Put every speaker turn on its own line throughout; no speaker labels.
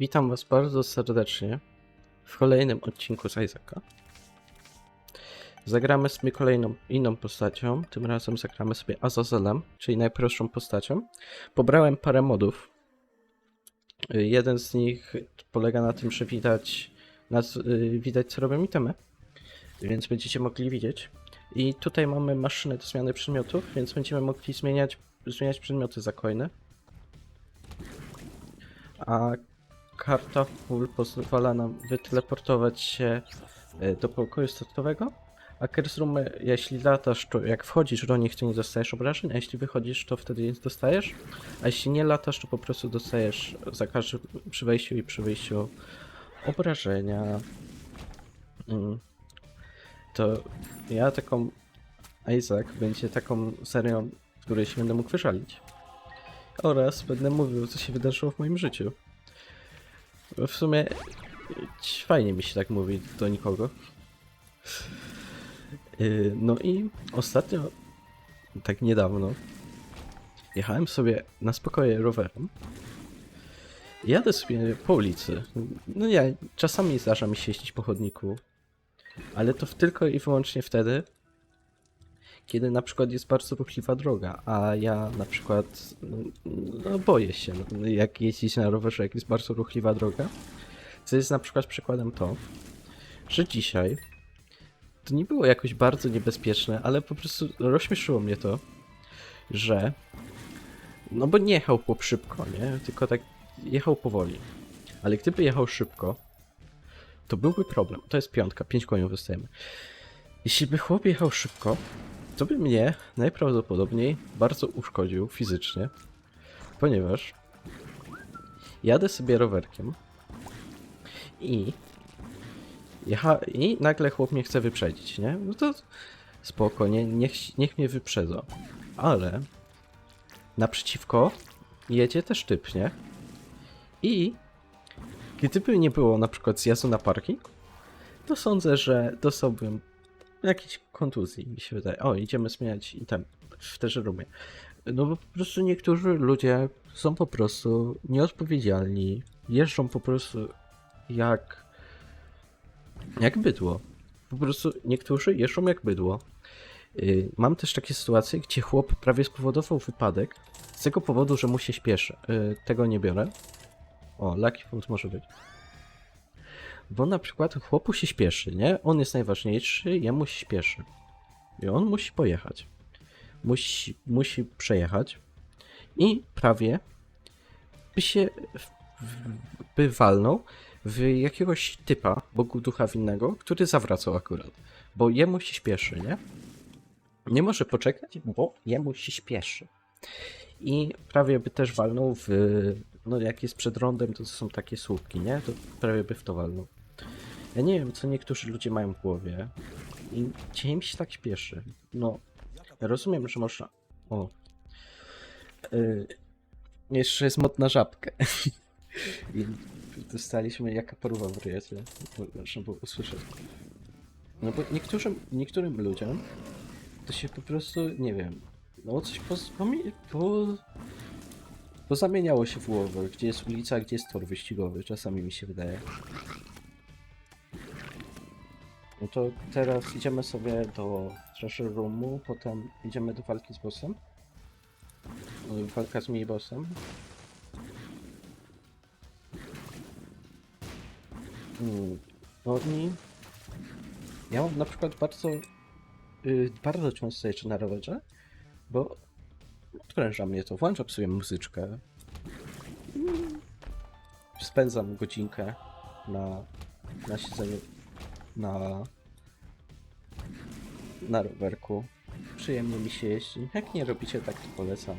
Witam Was bardzo serdecznie w kolejnym odcinku z Isaaca. Zagramy sobie kolejną inną postacią. Tym razem zagramy sobie Azazelem, czyli najprostszą postacią. Pobrałem parę modów. Jeden z nich polega na tym, że widać, na, y, widać co robią itemy, więc będziecie mogli widzieć. I tutaj mamy maszynę do zmiany przedmiotów, więc będziemy mogli zmieniać, zmieniać przedmioty za coiny. A karta full pozwala nam wyteleportować się e, do pokoju startowego, a curse roomy, jeśli latasz, to jak wchodzisz do nich, to nie dostajesz obrażeń, a jeśli wychodzisz, to wtedy nie dostajesz, a jeśli nie latasz, to po prostu dostajesz za każdym przy wejściu i przy wyjściu obrażenia. Mm. To ja taką Isaac będzie taką serią, w której się będę mógł wyżalić. Oraz będę mówił, co się wydarzyło w moim życiu. W sumie y, fajnie mi się tak mówi do nikogo. Yy, No i ostatnio, tak niedawno, jechałem sobie na spokoje rowerem. Jadę sobie po ulicy. No nie, czasami zdarza mi się jeździć po chodniku, ale to tylko i wyłącznie wtedy, kiedy na przykład jest bardzo ruchliwa droga, a ja na przykład no, boję się, no, jak jeździć na rowerze, jak jest bardzo ruchliwa droga. Co jest na przykład przykładem to, że dzisiaj to nie było jakoś bardzo niebezpieczne, ale po prostu rozśmieszyło mnie to, że no bo nie jechał chłop szybko, nie? Tylko tak jechał powoli. Ale gdyby jechał szybko, to byłby problem. To jest piątka, pięć koniów dostajemy. Jeśli by chłop jechał szybko, to by mnie najprawdopodobniej bardzo uszkodził fizycznie, ponieważ jadę sobie rowerkiem i jecha i nagle chłop mnie chce wyprzedzić, nie? No to spoko, nie, niech, niech mnie wyprzedza. Ale naprzeciwko jedzie też typ, nie? I gdyby nie było na przykład zjazdu na parking, to sądzę, że dostałbym jakiejś kontuzji, mi się wydaje. O, idziemy zmieniać i tam w też roomie. No bo po prostu niektórzy ludzie są po prostu nieodpowiedzialni. Jeżdżą po prostu jak. jak bydło. Po prostu niektórzy jeżdżą jak bydło. Yy, Mam też takie sytuacje, gdzie chłop prawie spowodował wypadek z tego powodu, że mu się śpieszy. Yy, Tego nie biorę. O, Lucky Punkt może być. Bo na przykład chłopu się śpieszy, nie? On jest najważniejszy, jemu się śpieszy. I on musi pojechać. Musi, musi przejechać. I prawie by się by walnął w jakiegoś typa, bogu ducha winnego, który zawracał akurat. Bo jemu się śpieszy, nie? Nie może poczekać, bo jemu się śpieszy. I prawie by też walnął w. No, jak jest przed rondem, to są takie słupki, nie? To prawie by w to walnął. Ja nie wiem, co niektórzy ludzie mają w głowie. I gdzie im się tak śpieszy. No, rozumiem, że można. O. Yy, jeszcze jest mod na żabkę. I dostaliśmy jaka poruwa w ryjecie. Można było usłyszeć. No bo niektórym, niektórym ludziom to się po prostu, nie wiem, no coś po, po, pozamieniało się w głowę, gdzie jest ulica, gdzie jest tor wyścigowy, czasami mi się wydaje. No to teraz idziemy sobie do Treasure Roomu, potem idziemy do walki z bossem. Y, Walka z mini-bossem. Mm, No i ja mam na przykład bardzo, y, bardzo często jeszcze na rowerze, bo odpręża mnie to, włączam sobie muzyczkę, spędzam godzinkę na, na siedzeniu na, na rowerku. Przyjemnie mi się jeździ. Jak nie robicie tak, to polecam.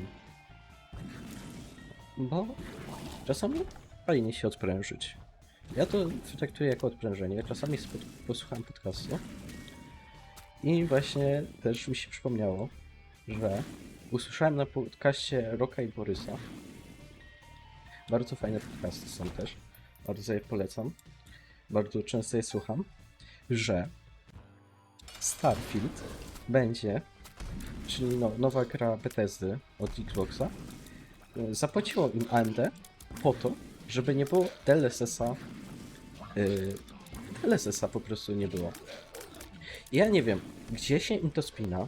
Bo czasami fajnie się odprężyć. Ja to traktuję jako odprężenie. Czasami spod, posłucham podcastu. I właśnie też mi się przypomniało, że usłyszałem na podcaście Roka i Borysa. Bardzo fajne podcasty są też. Bardzo je polecam. Bardzo często je słucham że Starfield będzie, czyli no, nowa gra Bethesdy od Xboxa, e, zapłaciło im AMD po to, żeby nie było DLSS-a, yy, DLSS-a po prostu nie było. Ja nie wiem, gdzie się im to spina.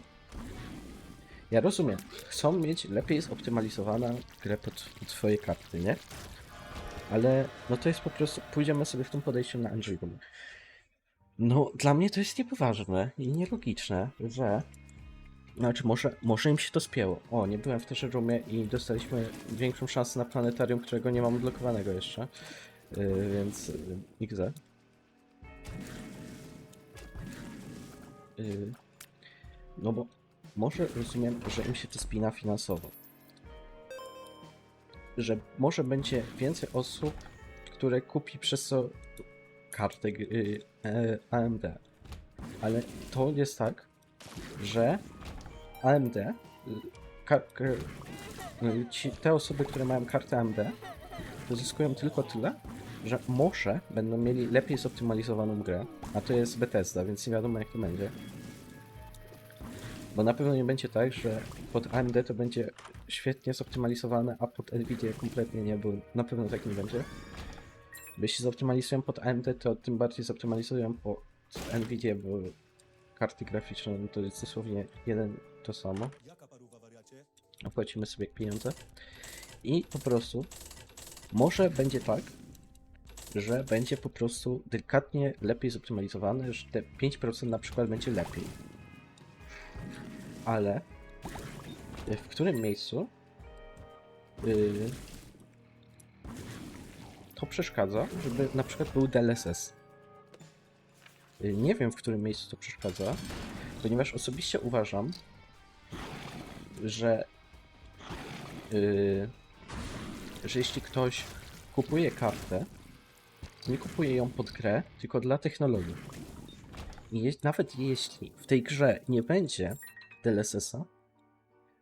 Ja rozumiem, chcą mieć lepiej zoptymalizowaną grę pod, pod swoje karty, nie? Ale no to jest po prostu, pójdziemy sobie w tym podejściu na Android Room. No, dla mnie to jest niepoważne i nielogiczne, że... Znaczy, może, może im się to spięło. O, nie byłem w też roomie i dostaliśmy większą szansę na planetarium, którego nie mam odblokowanego jeszcze. Yy, więc yy, XZ. Yy, no bo może rozumiem, że im się to spina finansowo. Że może będzie więcej osób, które kupi przez to kartę e, AMD. Ale to jest tak, że AMD, y, y, ci, te osoby, które mają kartę AMD, pozyskują tylko tyle, że może będą mieli lepiej zoptymalizowaną grę, a to jest Bethesda, więc nie wiadomo jak to będzie. Bo na pewno nie będzie tak, że pod AMD to będzie świetnie zoptymalizowane, a pod Nvidia kompletnie nie, bo na pewno tak nie będzie. Jeśli zoptymalizują pod AMD, to tym bardziej zoptymalizują pod Nvidia, bo karty graficzne no to jest dosłownie jeden to samo. Opłacimy sobie pieniądze. I po prostu może będzie tak, że będzie po prostu delikatnie lepiej zoptymalizowane, że te 5% na przykład będzie lepiej. Ale w którym miejscu yy, to przeszkadza, żeby na przykład był DLSS. Yy, Nie wiem, w którym miejscu to przeszkadza, ponieważ osobiście uważam, że yy, że jeśli ktoś kupuje kartę, nie kupuje ją pod grę, tylko dla technologii. I je, nawet jeśli w tej grze nie będzie DLSS-a,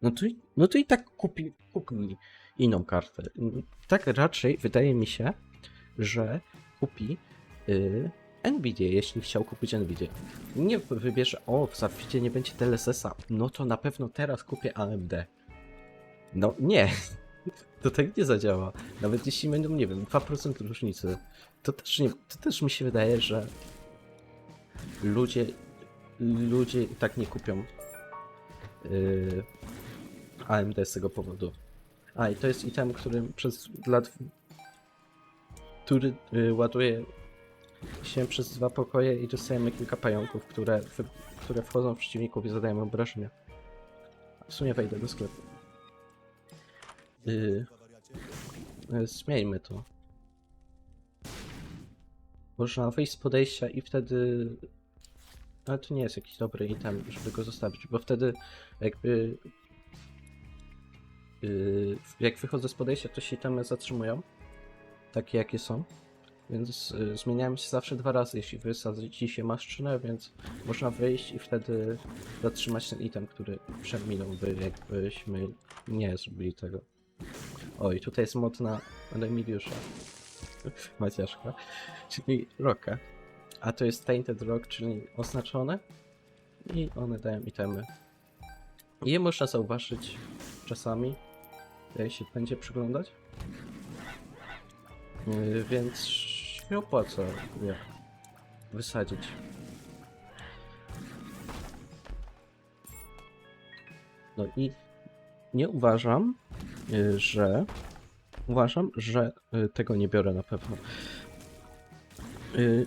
no to, no to i tak kupi, kupi inną kartę. Tak raczej wydaje mi się, że kupi yy, Nvidia, jeśli chciał kupić Nvidia. Nie wybierze, o, w Zaficie nie będzie DLSS-a, no to na pewno teraz kupię AMD. No nie, to tak nie zadziała. Nawet jeśli będą, nie wiem, 2% różnicy, to też, nie, to też mi się wydaje, że ludzie, ludzie i tak nie kupią yy, AMD z tego powodu. A i to jest item, którym przez lat, który yy, ładuje się przez dwa pokoje i dostajemy kilka pająków, które, które wchodzą w przeciwników i zadają obrażenia. W sumie wejdę do sklepu. Yy, Zmieńmy to. Można wyjść z podejścia i wtedy. Ale to nie jest jakiś dobry item, żeby go zostawić, bo wtedy jakby. Yy, jak wychodzę z podejścia, to się itemy zatrzymują. Takie jakie są. Więc yy, zmieniają się zawsze dwa razy, jeśli wysadzicie się maszczynę, więc można wyjść i wtedy zatrzymać ten item, który przeminąłby, jakbyśmy nie zrobili tego. Oj, tutaj jest mod na Remigiusza. Maciaszka. Czyli Roka. A to jest Tainted Rock, czyli oznaczone. I one dają itemy. I je można zauważyć czasami, jak się będzie przyglądać. Yy, Więc się opłaca je wysadzić. No i nie uważam, y, że uważam, że y, tego nie biorę na pewno. Y,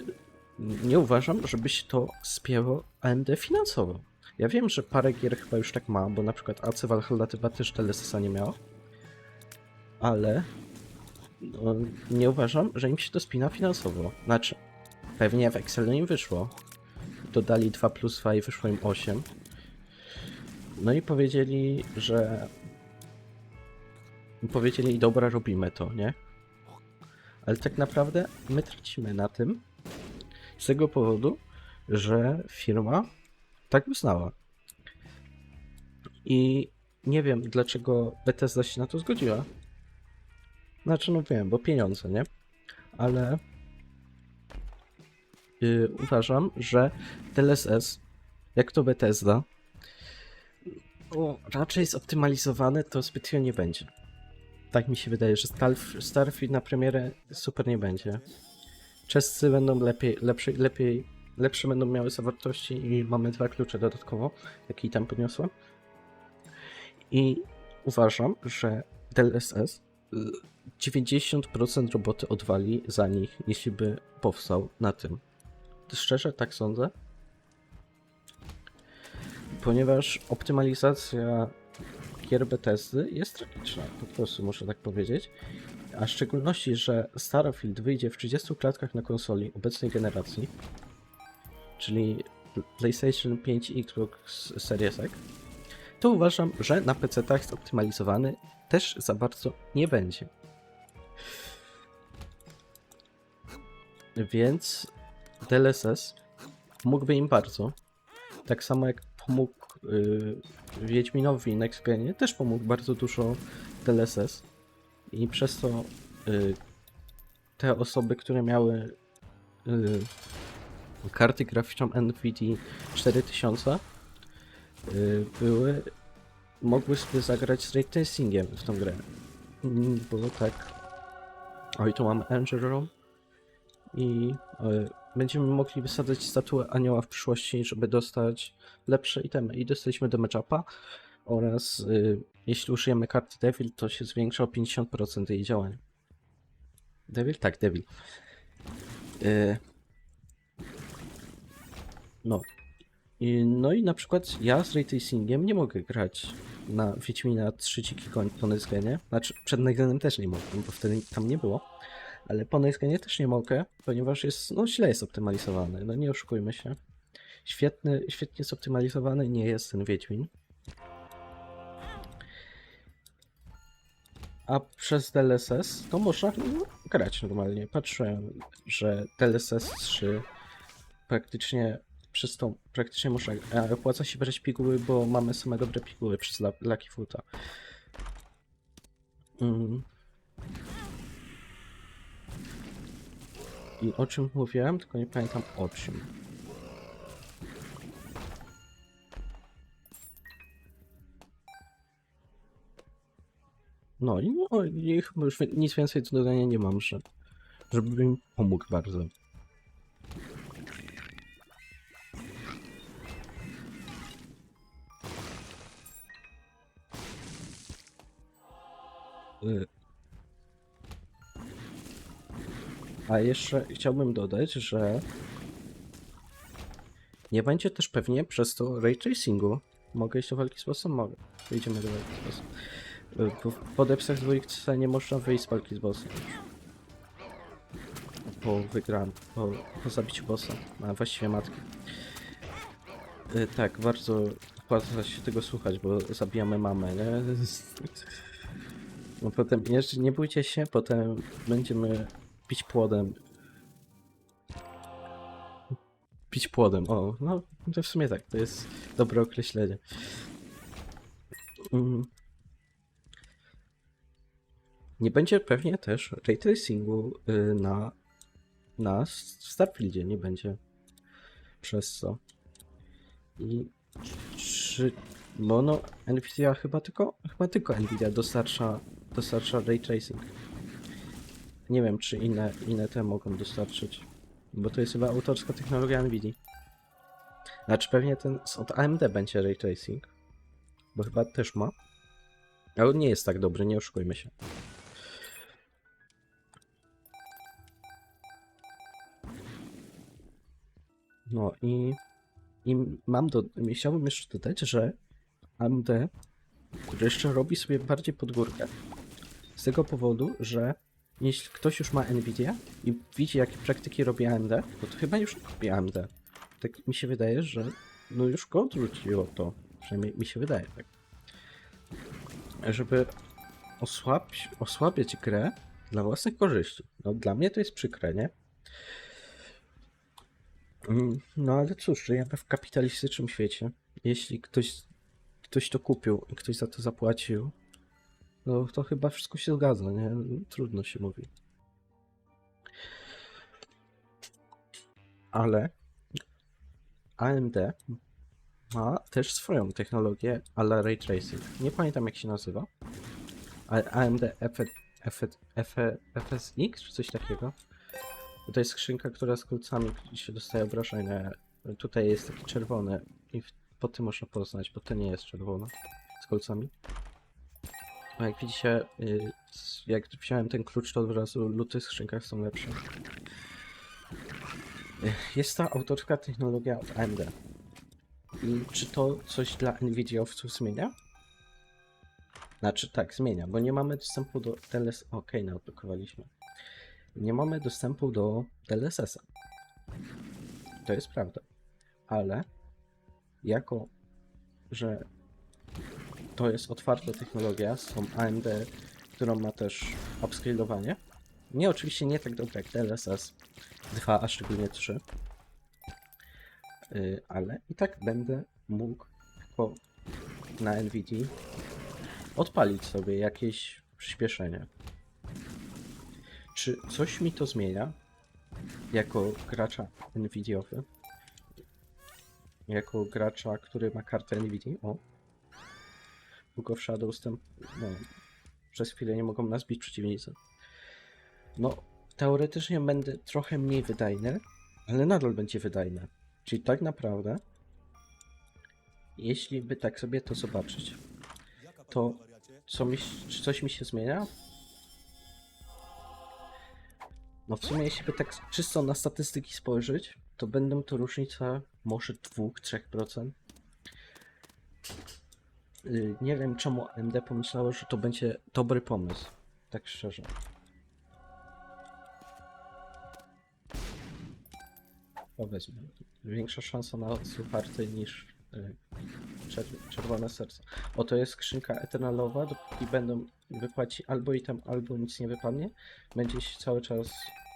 Nie uważam, żeby się to spięło AMD finansowo. Ja wiem, że parę gier chyba już tak ma, bo na przykład AC Valhalla chyba też TLSS-a nie miało. Ale no, nie uważam, że im się to spina finansowo. Znaczy, pewnie w Excelu im wyszło. Dodali 2 plus 2 i wyszło im 8. No i powiedzieli, że powiedzieli, dobra, robimy to, nie? Ale tak naprawdę my tracimy na tym z tego powodu, że firma tak uznała. I nie wiem, dlaczego Bethesda się na to zgodziła. Znaczy, no wiem, bo pieniądze, nie? Ale yy, uważam, że DLSS, jak to Bethesda, o, raczej zoptymalizowane to zbytnio nie będzie. tak mi się wydaje, że Starf- Starfield na premierę super nie będzie. Czescy będą lepiej, lepsze, lepiej, lepsze będą miały zawartości i mamy dwa klucze dodatkowo, jakie i tam podniosłem. I uważam, że DLSS 90% roboty odwali za nich, jeśli by powstał na tym. Szczerze tak sądzę. Ponieważ optymalizacja gier Bethesdy jest tragiczna, po prostu muszę tak powiedzieć. A w szczególności, że Starfield wyjdzie w 30 klatkach na konsoli obecnej generacji, czyli PlayStation 5 i Xbox Series X, to uważam, że na PC-tach zoptymalizowany też za bardzo nie będzie. Więc DLSS mógłby im bardzo. Tak samo jak pomógł yy, Wiedźminowi Next Genie, też pomógł bardzo dużo DLSS. I przez to yy, te osoby, które miały yy, karty graficzne NVIDIA 4000 yy, były mogły sobie zagrać z ray w tą grę. Mm, Było tak. Oj, tu mamy Angel Room i e, będziemy mogli wysadzać statuę anioła w przyszłości, żeby dostać lepsze itemy. I dostaliśmy do matchupa oraz y, jeśli użyjemy karty Devil, to się zwiększa o 50% jej działania. Devil? Tak, Devil. Y, no. I, no i na przykład ja z Ray Tracingiem nie mogę grać na Wiedźmina 3 dziki koń Nezgenie. Znaczy przed Nezgenem też nie mogłem, bo wtedy tam nie było. Ale po Nezgenie też nie mogę, ponieważ jest, no źle jest optymalizowany, no nie oszukujmy się. Świetny, świetnie zoptymalizowany nie jest ten Wiedźmin. A przez DLSS to można no, grać normalnie. Patrzyłem, że DLSS 3 praktycznie przez to praktycznie można. A opłaca się brać piguły, bo mamy same dobre piguły przez Lucky Foota. Mm. I o czym mówiłem, tylko nie pamiętam o czym. No i, no, i chyba już nic więcej do dodania nie mam, że żeby mi pomógł bardzo. Y. A jeszcze chciałbym dodać, że nie będzie też pewnie przez to ray tracingu. Mogę iść do walki z bossem? Mogę. Wyjdziemy do walki z bossem. Y, bo w podepsach dwójce nie można wyjść z walki z bossem. Po wygranym, po, po zabiciu bossa, a właściwie matki. Y, Tak, bardzo opłaca się tego słuchać, bo zabijamy mamę, nie? No potem, jeszcze nie bójcie się, potem będziemy pić płodem. Pić płodem, o, no to w sumie tak, to jest dobre określenie. Mm. Nie będzie pewnie też ray tracingu y, na, na Starfieldzie, nie będzie przez co. I czy mono Nvidia chyba tylko, chyba tylko Nvidia dostarcza, dostarcza ray tracing. Nie wiem, czy inne, inne te mogą dostarczyć. Bo to jest chyba autorska technologia Nvidia. Znaczy pewnie ten od AMD będzie ray tracing. Bo chyba też ma. Ale nie jest tak dobry, nie oszukujmy się. No i, i mam do, chciałbym jeszcze dodać, że AMD jeszcze robi sobie bardziej pod górkę. Z tego powodu, że jeśli ktoś już ma Nvidia i widzi jakie praktyki robi AMD, no to chyba już kupi AMD. Tak mi się wydaje, że no już go odwróciło to. Przynajmniej mi się wydaje tak. Żeby osłabić, osłabiać grę dla własnych korzyści. No dla mnie to jest przykre, nie? Mm, No ale cóż, żyjemy w kapitalistycznym świecie. Jeśli ktoś, ktoś to kupił i ktoś za to zapłacił, no to chyba wszystko się zgadza, nie? Trudno się mówi. Ale AMD ma też swoją technologię a la Ray Tracing. Nie pamiętam jak się nazywa, A- AMD F, F, F, FSX czy coś takiego. To jest skrzynka, która z kolcami się dostaje obrażenia. Tutaj jest taki czerwony i po tym można poznać, bo to nie jest czerwony z kolcami. A jak widzicie, y, jak wziąłem ten klucz, to od razu luty w skrzynkach są lepsze. Y, Jest to autorska technologia od AMD. I czy to coś dla Nvidia-owców zmienia? Znaczy tak, zmienia, bo nie mamy dostępu do DLS... Okej, okay, naodblokowaliśmy. Nie mamy dostępu do DLSS-a. To jest prawda. Ale jako, że to jest otwarta technologia, są AMD, którą ma też upscalowanie. Nie, oczywiście nie tak dobre jak DLSS 2, a szczególnie 3. Yy, ale i tak będę mógł jako na NVIDIA odpalić sobie jakieś przyspieszenie. Czy coś mi to zmienia jako gracza Nvidia-owy? Jako gracza, który ma kartę Nvidia? O. Book of Shadows tam, no, przez chwilę nie mogą nas bić przeciwnicy. No, teoretycznie będę trochę mniej wydajny, ale nadal będzie wydajny. Czyli tak naprawdę, jeśli by tak sobie to zobaczyć, to co mi, czy coś mi się zmienia? No w sumie jeśli by tak czysto na statystyki spojrzeć, to będą to różnice może 2-3%. Yy, Nie wiem czemu AMD pomyślało, że to będzie dobry pomysł. Tak szczerze. Powiedzmy, większa szansa na słucharty niż czer czerwone serce. Oto jest skrzynka eternalowa, dopóki będą wypłaci albo item, albo nic nie wypadnie, będzie się cały czas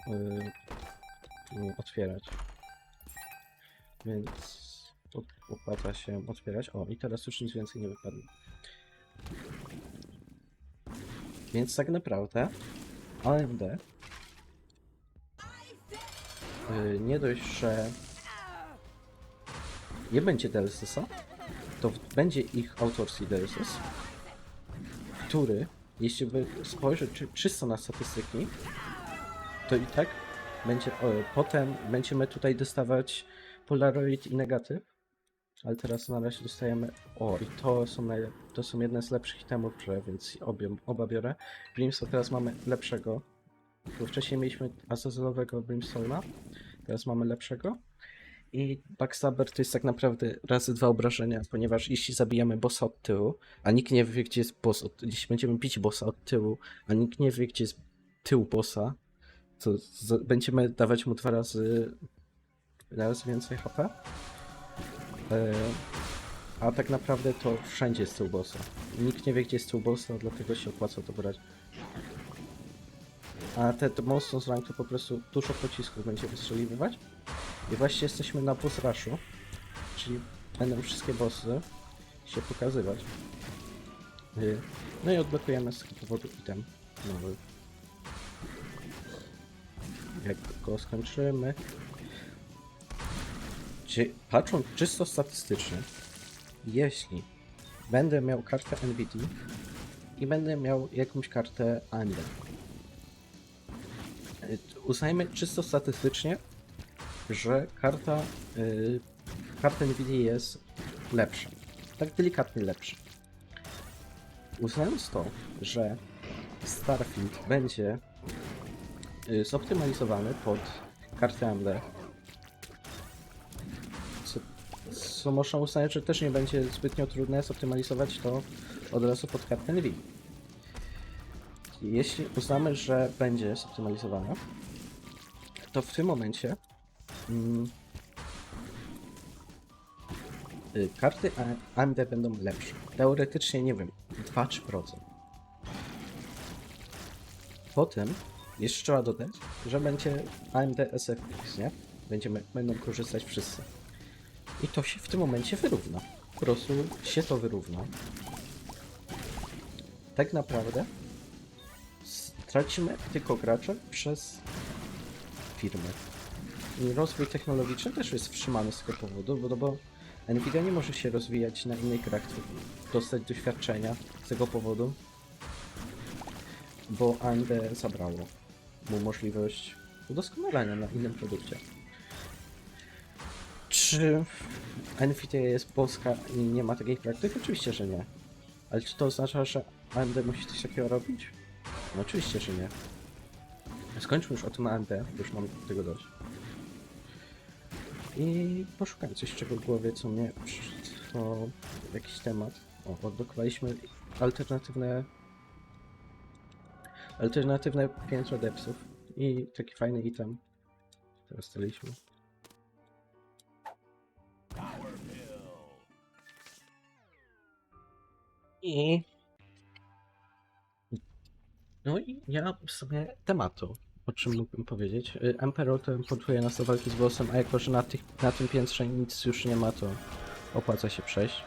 yy, otwierać. Więc op- opłaca się otwierać. O, i teraz już nic więcej nie wypadnie. Więc tak naprawdę AMD yy, nie dość, że nie będzie DLSS-a, to będzie ich autorski DLSS, który, jeśli by spojrzeć czy, czysto na statystyki, to i tak będzie, potem będziemy tutaj dostawać Polaroid i negatyw, ale teraz na razie dostajemy, o i to są, to są jedne z lepszych itemów w grze, więc obie, oba biorę. Brimstone teraz mamy lepszego, bo wcześniej mieliśmy Azazelowego Brimstone'a, teraz mamy lepszego. I Backstabber to jest tak naprawdę razy dwa obrażenia, ponieważ jeśli zabijamy bossa od tyłu, a nikt nie wie, gdzie jest boss, od, jeśli będziemy bić bossa od tyłu, a nikt nie wie, gdzie jest tył bossa, to z, będziemy dawać mu dwa razy, razy więcej HP. E, a tak naprawdę to wszędzie jest tył bossa. Nikt nie wie, gdzie jest tył bossa, dlatego się opłaca to brać. A te, te mocno z rank to po prostu dużo pocisków będzie wystrzeliwać. I właśnie jesteśmy na boss rushu, czyli będą wszystkie bossy się pokazywać. Y, No i odblokujemy z tego powodu item nowy. Jak go skończymy. Czy, patrząc czysto statystycznie, jeśli będę miał kartę NVIDIA i będę miał jakąś kartę AMD, y, uznajmy czysto statystycznie, że karta, yy, karta Nvidia jest lepsza. Tak delikatnie lepsza. Uznając to, że Starfield będzie yy, zoptymalizowany pod kartę AMD, co można uznać, że też nie będzie zbytnio trudne zoptymalizować to od razu pod kartę Nvidia. Jeśli uznamy, że będzie zoptymalizowana, to w tym momencie Mm. Y, Karty AMD będą lepsze. Teoretycznie, nie wiem, 2-3%. Potem jeszcze trzeba dodać, że będzie AMD SFX, nie? Będziemy, będą korzystać wszyscy. I to się w tym momencie wyrówna. Po prostu się to wyrówna. Tak naprawdę stracimy tylko gracze przez firmy. I rozwój technologiczny też jest wstrzymany z tego powodu, bo, no bo Nvidia nie może się rozwijać na innych grach, dostać doświadczenia z tego powodu. bo AMD zabrało mu możliwość udoskonalenia na innym produkcie. Czy Nvidia jest boska i nie ma takich praktyk? Oczywiście, że nie. Ale czy to oznacza, że AMD musi coś takiego robić? No oczywiście, że nie. Skończmy już o tym AMD, bo już mam tego dość. I poszukam coś, czego w głowie, co mnie to jakiś temat. O, odblokowaliśmy alternatywne alternatywne piętro depsów i taki fajny item. Teraz staliśmy. I no i ja w sumie tematu, o czym mógłbym powiedzieć. Y, Emperor to podwójnie nas do walki z bossem, a jako, że na, tych, na tym piętrze nic już nie ma, to opłaca się przejść.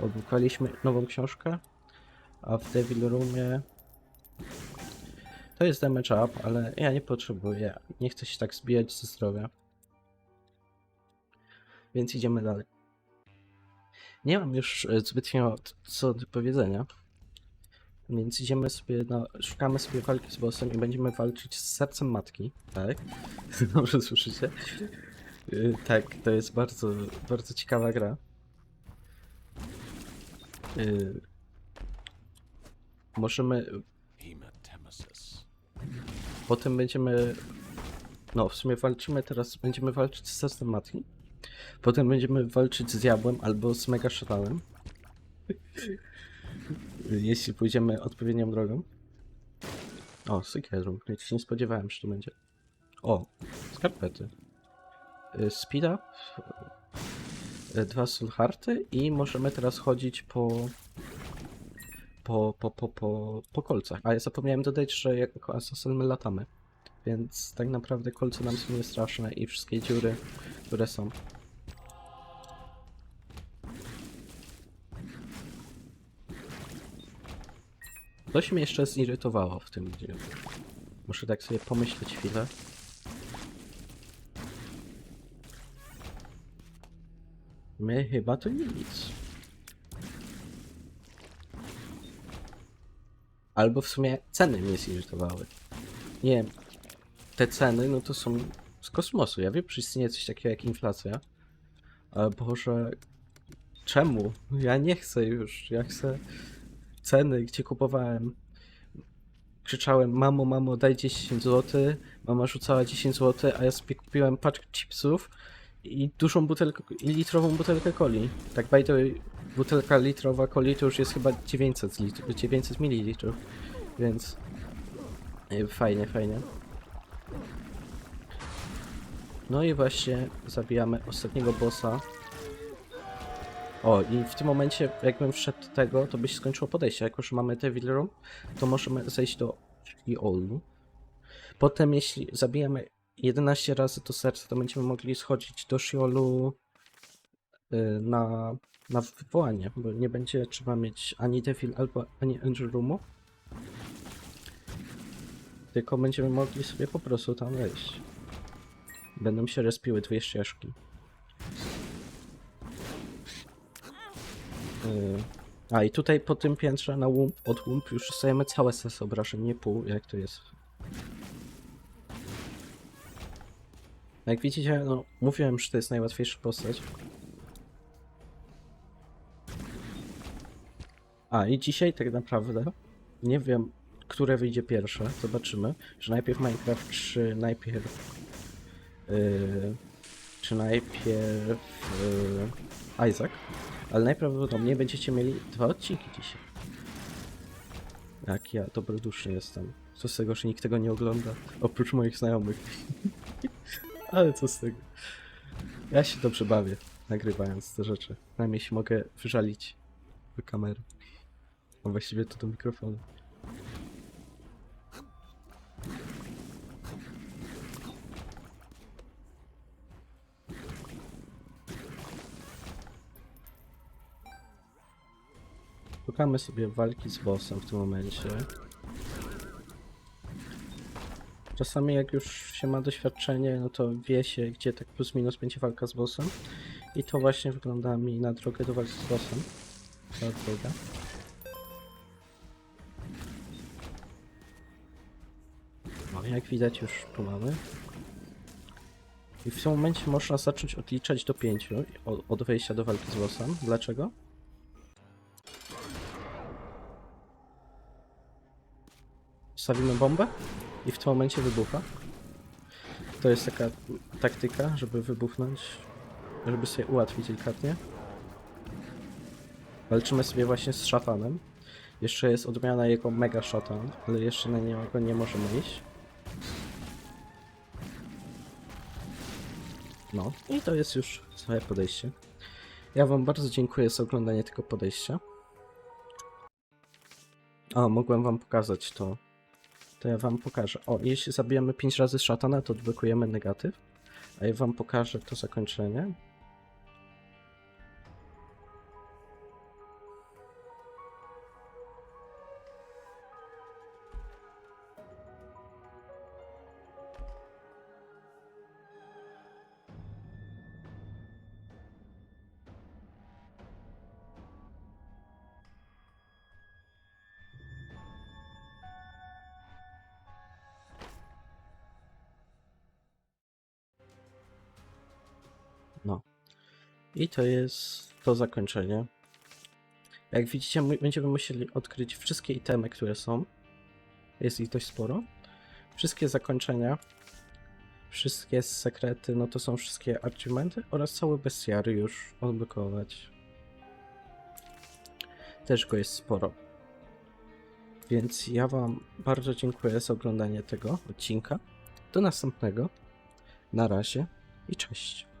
Odblokowaliśmy nową książkę, a w Devil Roomie to jest damage up, ale ja nie potrzebuję, nie chcę się tak zbijać ze zdrowia. Więc idziemy dalej. Nie mam już e, zbytnio co do powiedzenia. Więc idziemy sobie, na, szukamy sobie walki z bossem i będziemy walczyć z sercem matki, tak? Dobrze słyszycie? Y, Tak, to jest bardzo, bardzo ciekawa gra. Y, Możemy, potem będziemy, no w sumie walczymy teraz, będziemy walczyć z sercem matki. Potem będziemy walczyć z diabłem albo z mega szatanem. Jeśli pójdziemy odpowiednią drogą. O, Sykierą. Ja się nie spodziewałem, że to będzie. O, skarpety. Y, Speed up. y, Dwa sulharty i możemy teraz chodzić po po, po, po, po, po kolcach. A ja zapomniałem dodać, że jako asasyn my latamy. Więc tak naprawdę kolce nam są niestraszne i wszystkie dziury, które są. Coś mnie jeszcze zirytowało w tym dniu. Muszę tak sobie pomyśleć chwilę. My chyba to nic. Albo w sumie ceny mnie zirytowały. Nie wiem, te ceny, no to są z kosmosu. Ja wiem, że istnieje coś takiego jak inflacja. Ale Boże, czemu? Ja nie chcę już. Ja chcę ceny, gdzie kupowałem. Krzyczałem, mamo, mamo, daj 10 zł. Mama rzucała 10 zł, a ja sobie kupiłem paczkę chipsów i dużą butelkę, i litrową butelkę coli. Tak by the way, butelka litrowa coli to już jest chyba 900, litr, 900 ml. Więc e, fajnie, fajnie. No i właśnie zabijamy ostatniego bossa. O, i w tym momencie, jakbym wszedł do tego, to by się skończyło podejście. Jako, że mamy Devil Room, to możemy zejść do Shiolu. Potem, jeśli zabijemy 11 razy to serce, to będziemy mogli schodzić do Shiolu y, na, na wywołanie, bo nie będzie trzeba mieć ani Devil albo ani Angel Roomu. Tylko będziemy mogli sobie po prostu tam wejść. Będą się respiły dwie ścieżki. A i tutaj po tym piętrze na łump, od łump już dostajemy całe sesy obrażeń, nie pół, jak to jest. Jak widzicie, no mówiłem, że to jest najłatwiejsza postać. A i dzisiaj tak naprawdę nie wiem, które wyjdzie pierwsze. Zobaczymy, że najpierw Minecraft, czy najpierw yy, czy najpierw yy, Isaac. Ale najprawdopodobniej będziecie mieli dwa odcinki dzisiaj. Jak ja dobroduszny jestem. Co z tego, że nikt tego nie ogląda, oprócz moich znajomych. Ale co z tego. Ja się dobrze bawię, nagrywając te rzeczy. Najmniej się mogę wyżalić do kamery. A właściwie to do mikrofonu. Szukamy sobie walki z bossem w tym momencie. Czasami jak już się ma doświadczenie, no to wie się, gdzie tak plus minus będzie walka z bossem. I to właśnie wygląda mi na drogę do walki z bossem. Ta droga. jak widać już tu mamy. I w tym momencie można zacząć odliczać do pięciu od, od wejścia do walki z bossem. Dlaczego? Stawimy bombę i w tym momencie wybucha. To jest taka taktyka, żeby wybuchnąć, żeby sobie ułatwić delikatnie. Walczymy sobie właśnie z szatanem. Jeszcze jest odmiana jego mega szatan, ale jeszcze na niego nie możemy iść. No, i to jest już całe podejście. Ja wam bardzo dziękuję za oglądanie tego podejścia. O, mogłem wam pokazać to. To ja wam pokażę. O, jeśli zabijemy 5 razy szatana, to odblokujemy negatyw. A ja wam pokażę to zakończenie. I to jest to zakończenie. Jak widzicie, będziemy musieli odkryć wszystkie itemy, które są. Jest ich dość sporo. Wszystkie zakończenia, wszystkie sekrety, no to są wszystkie argumenty oraz cały bestiariusz odblokować. Też go jest sporo. Więc ja Wam bardzo dziękuję za oglądanie tego odcinka. Do następnego. Na razie i cześć.